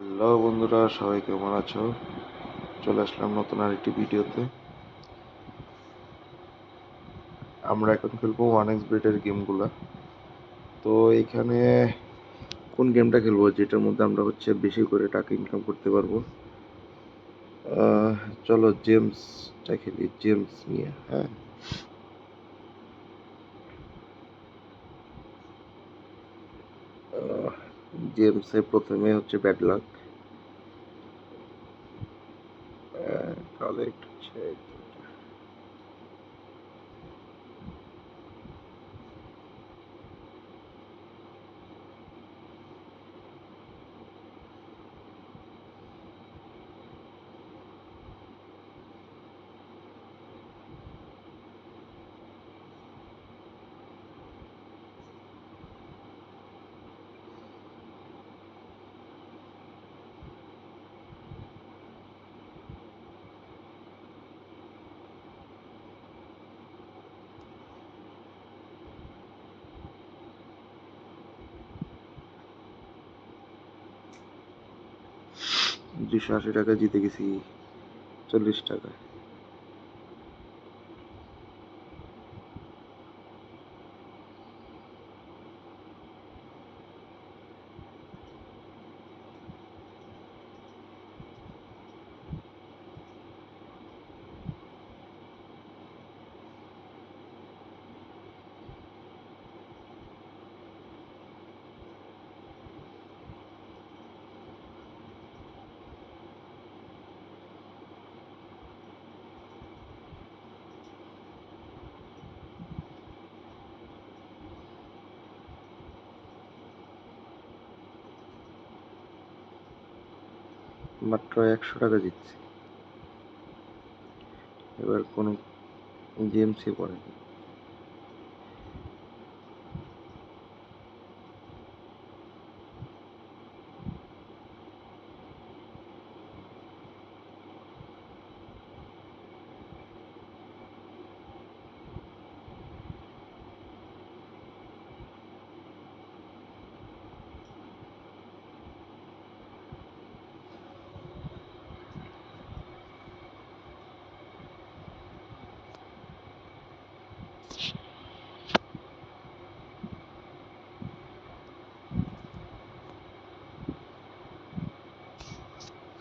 Hello বন্ধুরা, সবাই কেমন আছো? চলে আসলাম নতুন আরেকটি ভিডিওতে। আমরা এখন খেলব ওয়ান এক্স বেটের গেমগুলা তো এখানে কোন গেমটা খেলব? যেটার মধ্যে আমরা হচ্ছে বেশি করে টাকা ইনকাম করতে পারব। চলো জেমসটা খেলি। জেমস নিয়ে হ্যাঁ? আহ, জেমসে প্রথমে হচ্ছে ব্যাড লাক কালেক্ট চেক দুশো আশি টাকা জিতে গেছি চল্লিশ টাকা মাত্র একশো টাকা দিচ্ছে। এবার কোনো জিএমসি পড়েনি।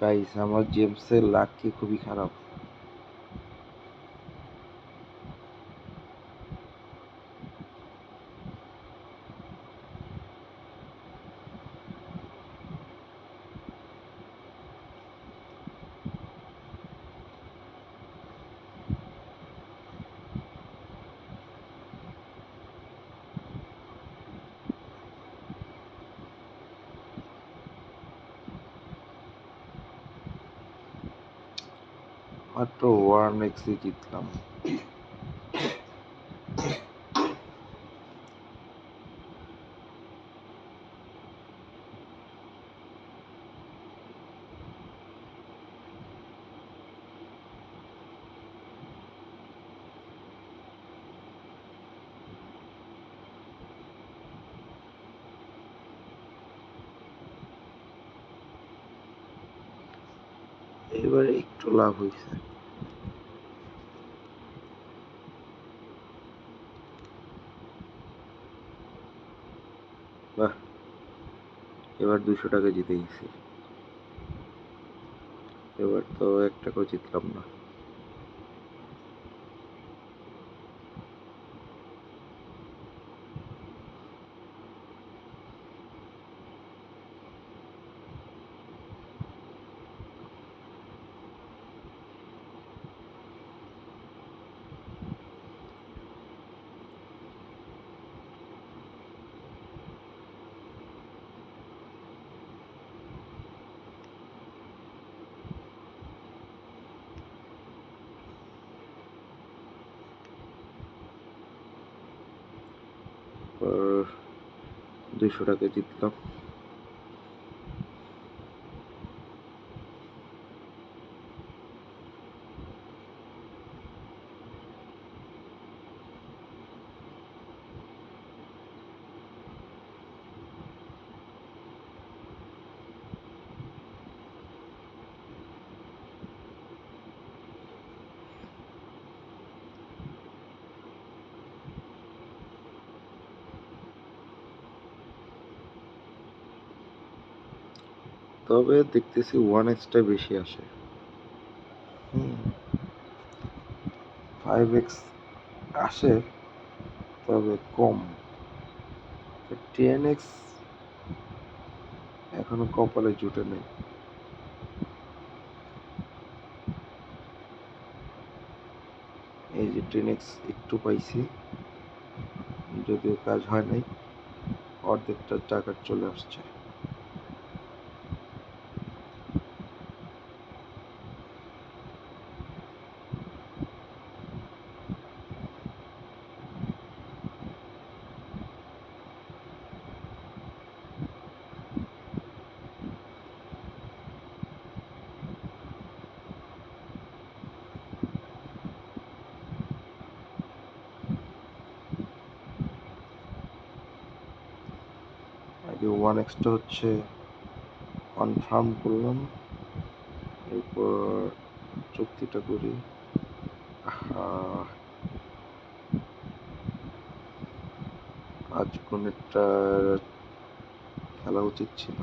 গাইস আমার জেমসের লাক খুবই খারাপ। মাত্র ওয়ান এক্সে জিতলাম। এবারে একটু লাভ হয়েছে। বাহ, এবার দুশো টাকা জিতে গেছি। এবার তো এক টাকাও জিতলাম না। দুইশো টাকা জিতলাম। তবে দেখতেছি ওয়ান এক্সটা বেশি আসে। ফাইভ এক্স আসে, তবে কম। টেন এক্স এখনও কপালে জুটে নেই। এই যে টেন এক্স একটু পাইছি, যদিও কাজ হয় নাই, অর্ধেকটা টাকা চলে আসছে। আগে ওয়ান এক্সটা হচ্ছে কনফার্ম করলাম। এরপর চুক্তিটা করি। আজ কোনটা খেলা উচিত ছিল।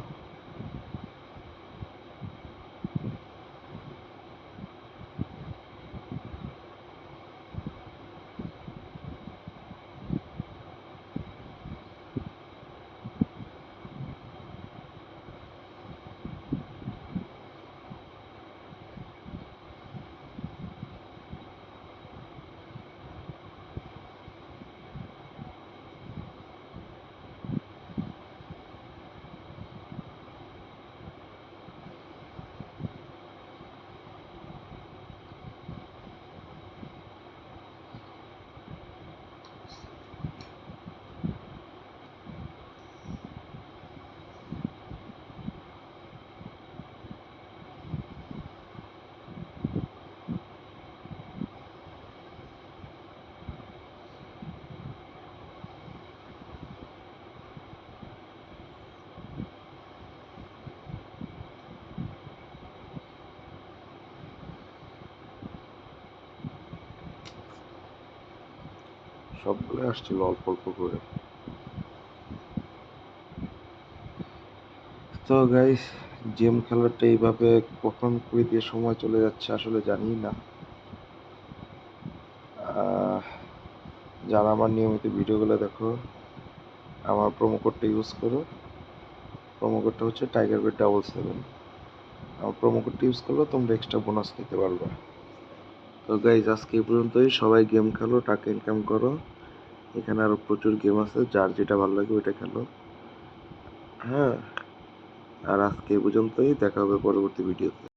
সবগুলো আসছিল অল্প অল্প করে। তো গাইস গেম খেলাটা এইভাবে কখন কই দিয়ে সময় চলে যাচ্ছে আসলে জানি না। যারা আমার নিয়মিত ভিডিওগুলো দেখো, আমার প্রোমো কোডটা ইউজ করো। প্রোমো কোডটা হচ্ছে টাইগার বেড ডাবল সেভেন আমার প্রোমো কোডটা ইউজ করলে তোমরা এক্সট্রা বোনাস নিতে পারবে। তো গাইজ আজকে এই পর্যন্তই। সবাই গেম খেলো, টাকা ইনকাম করো। এখানে আরও প্রচুর গেম আছে, যার যেটা ভালো লাগে ওইটা খেলো। হ্যাঁ আর আজকে এই পর্যন্তই, দেখা হবে পরবর্তী ভিডিওতে